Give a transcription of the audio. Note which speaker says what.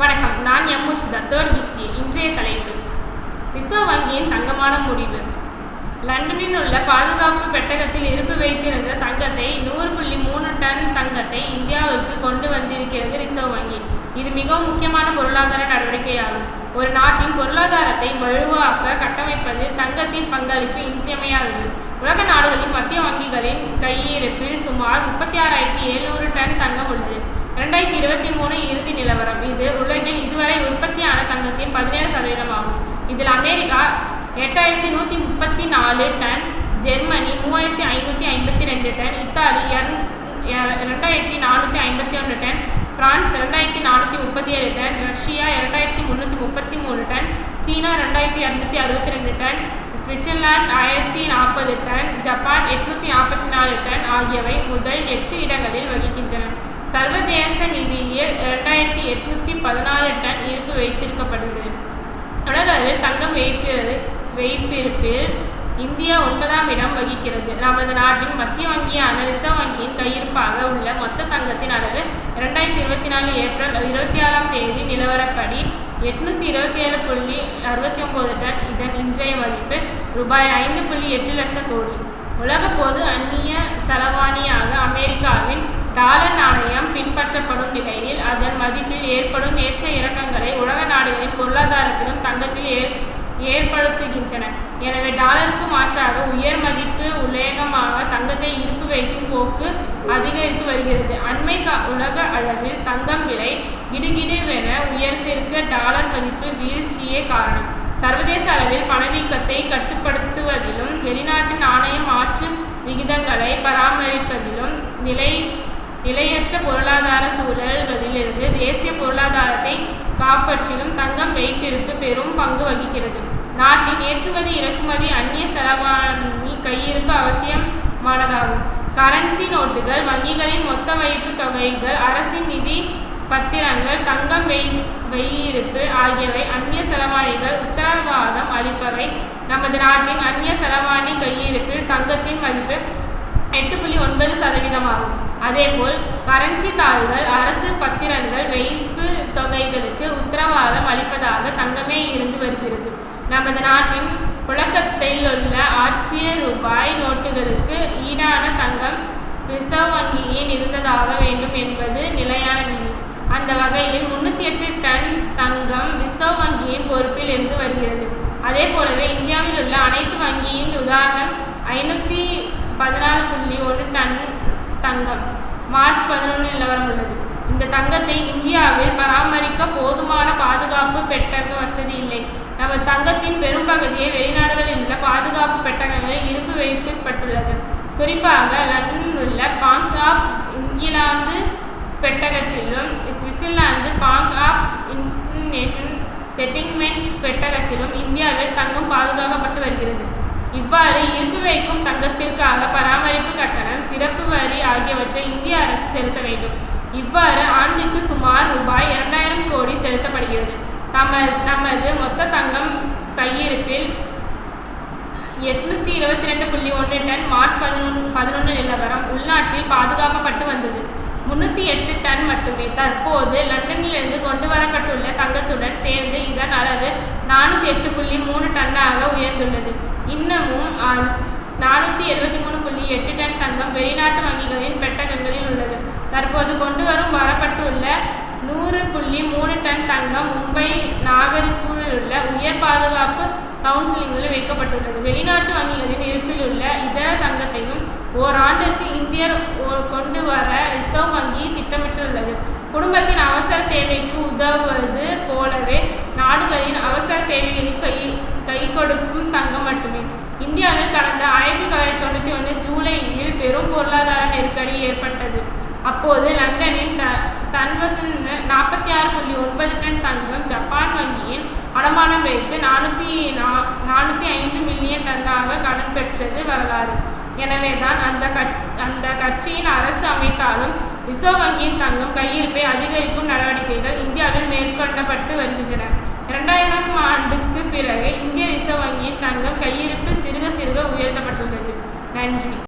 Speaker 1: வணக்கம். நான் M. Mushida third PC இன்றைய தலைப்பு. ரிசர்வ் வங்கியின் தங்கமான முடிவு. லண்டனில் உள்ள பாதுகாப்பு பெட்டகத்தில் இருப்பு வைத்திருந்த தங்கத்தை நூறு புள்ளி மூணு டன் தங்கத்தை இந்தியாவுக்கு கொண்டு வந்திருக்கிறது ரிசர்வ் வங்கி. இது மிகவும் முக்கியமான பொருளாதார நடவடிக்கையாகும். ஒரு நாட்டின் பொருளாதாரத்தை வலுவாக்க கட்டமைப்பதில் தங்கத்தின் பங்களிப்பு இன்றியமையாதது. உலக நாடுகளின் மத்திய வங்கிகளின் கையிருப்பில் சுமார் முப்பத்தி ஆறாயிரத்தி எழுநூறு டன் தங்கம் உள்ளது. இரண்டாயிரத்தி இருபத்தி மூணு இறுதி நிலவரம் இது உலகில் இதுவரை உற்பத்தியான பதினேழு சதவீதம் ஆகும். இதில் அமெரிக்கா எட்டாயிரத்தி நூற்றி முப்பத்தி நாலு டன் ஜெர்மனி மூவாயிரத்தி ஐநூற்றி ஐம்பத்தி ரெண்டு டன் இத்தாலி ரெண்டாயிரத்தி நானூற்றி ஐம்பத்தி ஒன்று டன் பிரான்ஸ் ரெண்டாயிரத்தி நானூற்றி முப்பத்தி ஏழு டன் ரஷ்யா இரண்டாயிரத்தி முந்நூற்றி முப்பத்தி மூணு டன் சீனா ரெண்டாயிரத்தி இரநூத்தி அறுபத்தி ரெண்டு டன் சுவிட்சர்லாந்து ஆயிரத்தி நாற்பது டன் ஜப்பான் எட்நூற்றி நாற்பத்தி நாலு டன் ஆகியவை முதல் எட்டு இடங்களில் வகிக்கின்றன. சர்வதேச நிதியில் இரண்டாயிரத்தி எட்நூற்றி பதினாலு டன் இருப்பு வைத்திருக்கப்படுகிறது. உலக அளவில் தங்கம் வைப்பிறது வைப்பிருப்பில் இந்தியா ஒன்பதாம் இடம் வகிக்கிறது. நமது நாட்டின் மத்திய வங்கியான ரிசர்வ் வங்கியின் கையிருப்பாக உள்ள மொத்த தங்கத்தின் அளவு இரண்டாயிரத்தி இருபத்தி நாலு ஏப்ரல் இருபத்தி ஆறாம் தேதி நிலவரப்படி எட்நூற்றி இருபத்தி ஏழு புள்ளி அறுபத்தி ஒம்பது டன் இதன் இன்றைய மதிப்பு ரூபாய் ஐந்து புள்ளி எட்டு லட்சம் கோடி. உலக பொது அந்நிய செலவாணியாக அமெரிக்காவின் டாலர் நாணயம் நிலையில் அதன் மதிப்பில் ஏற்படும் ஏற்ற இறக்கங்களை உலக நாடுகளின் பொருளாதாரத்திலும் தங்கத்தில் ஏற் ஏற்படுத்துகின்றன. எனவே டாலருக்கு மாற்றாக உயர் மதிப்பு உலகமாக தங்கத்தை இருப்பு வைக்கும் போக்கு அதிகரித்து வருகிறது. அண்மை உலக அளவில் தங்கம் விலை கிடுகிடுவென உயர்ந்திருக்க டாலர் மதிப்பு வீழ்ச்சியே காரணம். சர்வதேச அளவில் பணவீக்கத்தை கட்டுப்படுத்துவதிலும் வெளிநாட்டு நாணய மாற்று விகிதங்களை பராமரிப்பதிலும் நிலை நிலையற்ற பொருளாதார சூழல்களிலிருந்து தேசிய பொருளாதாரத்தை காப்பற்றிலும் தங்கம் வைப்பிருப்பு பெரும் பங்கு வகிக்கிறது. நாட்டின் ஏற்றுமதி இறக்குமதி அந்நிய செலவாணி கையிருப்பு அவசியமானதாகும். கரன்சி நோட்டுகள் வங்கிகளின் மொத்த வைப்பு தொகைகள் அரசின் நிதி பத்திரங்கள் தங்கம் வை வையிருப்பு ஆகியவை அந்நிய செலவாணிகள் உத்தரவாதம் அளிப்பவை. நமது நாட்டின் அந்நிய செலவாணி கையிருப்பில் தங்கத்தின் மதிப்பு எட்டு புள்ளி ஒன்பது சதவீதமாகும். அதேபோல் கரன்சி தாள்கள் அரசு பத்திரங்கள் வைப்பு தொகைகளுக்கு உத்தரவாதம் அளிப்பதாக தங்கமே இருந்து வருகிறது. நமது நாட்டின் புழக்கத்தில் உள்ள ஆட்சிய ரூபாய் நோட்டுகளுக்கு ஈடான தங்கம் ரிசர்வ் வங்கியின் இருந்ததாக வேண்டும் என்பது நிலையான விதி. அந்த வகையில் முன்னூற்றி எட்டு டன் தங்கம் ரிசர்வ் வங்கியின் பொறுப்பில் இருந்து வருகிறது. அதே போலவே இந்தியாவில் உள்ள அனைத்து வங்கியின் உதாரணம் ஐநூற்றி பதினாலு புள்ளி ஒன்று டன் தங்கம். மார்ச் பதினொன்று நிலவரம் உள்ளது இந்த தங்கத்தை இந்தியாவில் பராமரிக்க போதுமான பாதுகாப்பு பெட்டக வசதி இல்லை. நமது தங்கத்தின் பெரும்பகுதியை வெளிநாடுகளில் உள்ள பாதுகாப்பு பெட்டகங்களில் இருப்பு வைக்கப்பட்டுள்ளது குறிப்பாக லண்டனில் உள்ள பாங்ஸ் ஆஃப் இங்கிலாந்து பெட்டகத்திலும் சுவிட்சர்லாந்து பாங்க் ஆஃப் இன்ஸ்டினேஷன் செட்டில்மெண்ட் பெட்டகத்திலும் இந்தியாவில் தங்கம் பாதுகாக்கப்பட்டு வருகிறது. இவ்வாறு இருப்பு வைக்கும் வேண்டும். இவ்வாறு ஆண்டுக்கு சுமார் ரூபாய் இரண்டாயிரம் கோடி செலுத்தப்படுகிறது. தம நமது மொத்த தங்கம் கையிருப்பில் எட்நூத்தி இருபத்தி ரெண்டு புள்ளி ஒன்று டன் மார்ச் பதினொன்று பதினொன்று நிலவரம் உள்நாட்டில் பாதுகாக்கப்பட்டு வந்தது. முன்னூற்றி எட்டு டன் மட்டுமே. தற்போது லண்டனிலிருந்து கொண்டு வரப்பட்டுள்ள தங்கத்துடன் சேர்ந்து இதன் அளவு நானூற்றி எட்டு புள்ளி மூணு டன்னாக உயர்ந்துள்ளது. இன்னமும் நானூற்றி எழுபத்தி மூணு புள்ளி எட்டு டன் தங்கம் வெளிநாட்டு வங்கிகளின் பெட்டகங்களில் உள்ளது. தற்போது கொண்டு வரும் வரப்பட்டுள்ள நூறு புள்ளி மூணு டன் தங்கம் மும்பை நாகர்பூரில் உள்ள உயர் பாதுகாப்பு கவுன்சிலிங்கில் வைக்கப்பட்டுள்ளது. வெளிநாட்டு வங்கிகளின் இருப்பில் உள்ள இதர தங்கத்தையும் ஓராண்டிற்கு இந்தியர் கொண்டு வர ரிசர்வ் வங்கி திட்டமிட்டுள்ளது. குடும்பத்தின் அவசர தேவைக்கு உதவுவது போலவே நாடுகளின் அவ கொடுக்கும் தங்கம் மட்டுமே. இந்தியாவில் கடந்த ஆயிரத்தி தொள்ளாயிரத்தி தொண்ணூற்றி ஒன்று ஜூலையில் பெரும் பொருளாதார நெருக்கடி ஏற்பட்டது. அப்போது லண்டனின் த தன்வசன் நாற்பத்தி ஆறு புள்ளி ஒன்பது டன் தங்கம் ஜப்பான் வங்கியில் அடமானம் வைத்து நானூற்றி நா நானூற்றி ஐந்து மில்லியன் டன்னாக கடன் பெற்றது வரலாறு. எனவே தான் அந்த கட் அந்த கட்சியின் அரசு அமைத்தாலும் ரிசர்வ் வங்கியின் தங்கம் கையிருப்பை அதிகரிக்கும் நடவடிக்கைகள் இந்தியாவில் மேற்கொள்ளப்பட்டு வருகின்றன. இரண்டாயிரம் ஆண்டுக்கு பிறகு இந்திய ரிசர்வ் வங்கியின் தங்கம் கையிருப்பு சிறுக சிறுக உயர்த்தப்பட்டுள்ளது. நன்றி.